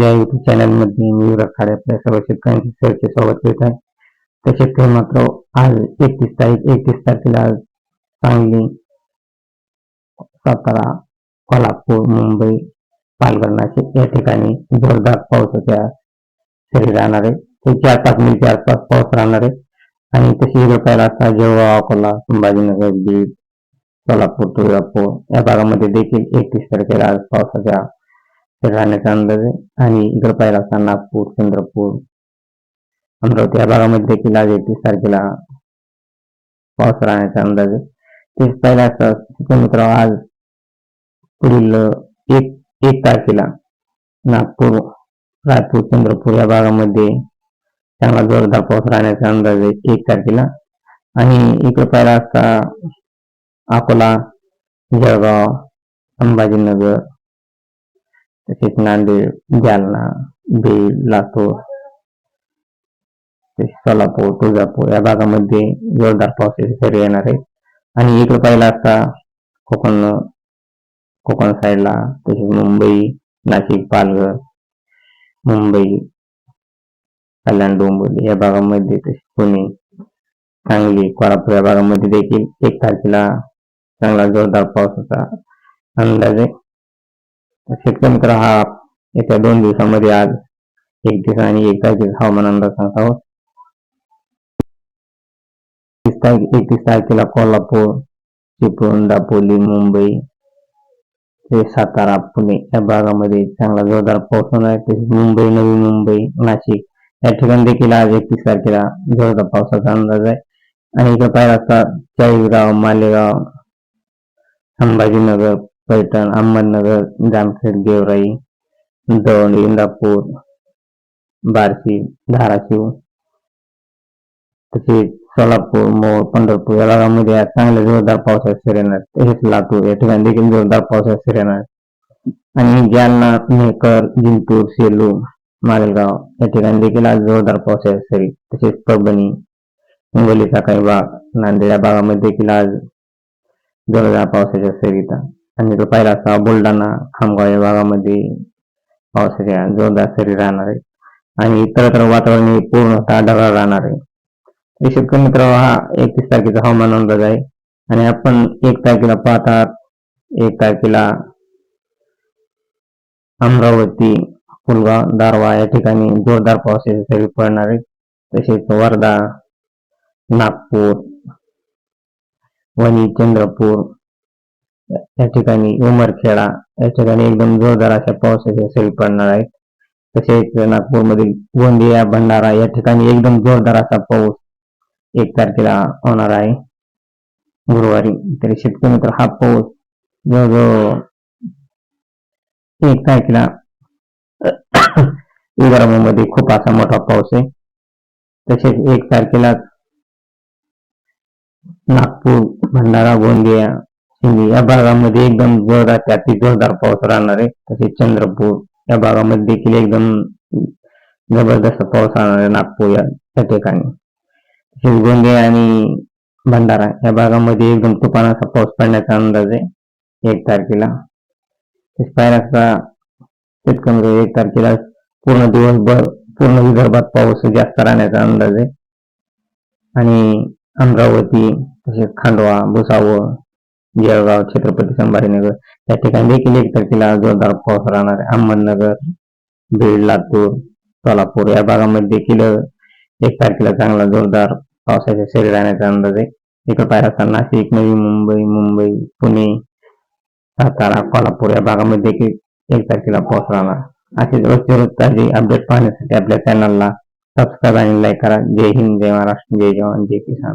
माझ्या युट्यूब चॅनलमध्ये मी रखाडे आपल्या सर्व शेतकऱ्यांची चर्चे स्वागत करीत आहे. तर शेतकरी मात्र आज एकतीस तारीख एकतीस तारखेला आज सांगली सातारा कोल्हापूर मुंबई पालघर नाशिक या ठिकाणी जोरदार पावसाच्या सरी राहणार आहे ते चार पाच मिनिटच्या आसपास पाऊस राहणार आहे. आणि तशी बघायला असता जेव्हा अकोला संभाजीनगर बीड सोलापूर तुळजापूर या भागामध्ये देखील एकतीस तारखेला आज पावसाच्या राहण्याचा अंदाज आहे आणि इकडे पाहिला असता नागपूर चंद्रपूर अमरावती या भागामध्ये देखील आज एकतीस तारखेला पाऊस राहण्याचा अंदाज आहे तेच पाहिला असता शेतकरी मित्र आज पुढील एक एक तारखेला नागपूर रायपूर चंद्रपूर या भागामध्ये चांगला जोरदार पाऊस राहण्याचा अंदाज आहे एक तारखेला. आणि इकडे पाहिला असता अकोला जळगाव संभाजीनगर तसेच नांदेड जालना बीड लातूर तसेच सोलापूर तुळजापूर या भागामध्ये जोरदार पावसाची सरी येणार आहे. आणि इकडे पाहिला असता कोकण कोकण साईडला तसेच मुंबई नाशिक पालघर मुंबई कल्याण डोंबिवली या भागामध्ये तसेच पुणे सांगली कोल्हापूर या भागामध्ये देखील एक तारखेला चांगला जोरदार पावसाचा अंदाज आहे. शेतकरी मित्र हा. येत्या दोन दिवसामध्ये आज एक दिवस आणि एक तारखेचा हवामान अंदाज सांगत आहोत. एकतीस तारखेला कोल्हापूर चिपळूण दापोली मुंबई ते सातारा पुणे या भागामध्ये चांगला जोरदार पाऊस होणार आहे. तसेच मुंबई नवी मुंबई नाशिक या ठिकाणी देखील आज एकतीस तारखेला जोरदार पावसाचा अंदाज आहे. आणि इथं पाहिला असता चाळीसगाव मालेगाव संभाजीनगर पैठण अहमदनगर जामखेड गेवराई दौंड इंदापूर बार्शी धाराशिव. तसेच सोलापूर मोहोळ पंढरपूर या भागामध्ये चांगल्या जोरदार पावसाळ्यात सरी तसेच लातूर या ठिकाणी देखील जोरदार पावसाळ्यात सरी आणि जालना मेहकर जिंतूर सेलू मालेगाव या ठिकाणी देखील आज जोरदार पावसाळ्यात सरी तसेच परभणी हिंगोलीचा काही भाग नांदेड या भागामध्ये देखील आज जोरदार पावसाच्या सरीता आणि तो पाहिला असता बुलढाणा खामगाव या भागामध्ये पावसाच्या जोरदार सरी राहणार आहे आणि इतरत्र वातावरण हे पूर्णतः ढगाळ राहणार आहे. तर शेतकरी मित्र हा एकतीस तारखेचा हवामान अंदाज आहे. आणि आपण एक तारखेला पाहतात एक तारखेला अमरावती पुलगाव दारवा या ठिकाणी जोरदार पावसाच्या सरी पडणार आहे तसेच वर्धा नागपूर वणी चंद्रपूर या ठिकाणी उमरखेडा, या एकदम जोरदार अशा पावसाच्या सरी पडणार आहेत. तसेच नागपूरमधील गोंदिया, भंडारा या ठिकाणी एकदम जोरदार असा पाऊस एक तारखेला होणार आहे. गुरुवारी तरी शेतकरी मित्र, हा पाऊस जवळजवळ एक तारखेला विदर्भामध्ये खूप असा मोठा पाऊस आहे. तसेच एक तारखेला नागपूर, भंडारा, गोंदिया म्हणजे या भागामध्ये एकदम जोरदार अति जोरदार पाऊस राहणार आहे. तसेच चंद्रपूर या भागामध्ये देखील एकदम जबरदस्त पाऊस राहणार आहे नागपूर या त्या ठिकाणी. तसेच गोंदिया आणि भंडारा या भागामध्ये एकदम तुफानाचा पाऊस पडण्याचा अंदाज आहे एक तारखेला. तसेच शेतकरी म्हणजे एक तारखेला पूर्ण दिवसभर पूर्ण विदर्भात पाऊस जास्त राहण्याचा अंदाज आहे. आणि अमरावती तसेच खांडवा भुसावळ जळगाव छत्रपती संभाजीनगर. या ठिकाणी देखील एक तारखेला जोरदार पाऊस राहणार आहे. अहमदनगर बीड लातूर सोलापूर या भागामध्ये देखील एक तारखेला चांगला जोरदार पावसाच्या शरीर राहण्याचा अंदाज आहे. इकडे पाहिला असताना नाशिक नवी मुंबई मुंबई पुणे सातारा कोल्हापूर या भागामध्ये देखील एक तारखेला पाऊस राहणार असेच रोजचे रोज ताजी अपडेट पाहण्यासाठी आपल्या चॅनलला सबस्क्राईब आणि लाईक करा. जय हिंद जय महाराष्ट्र जय जवान जय किसान.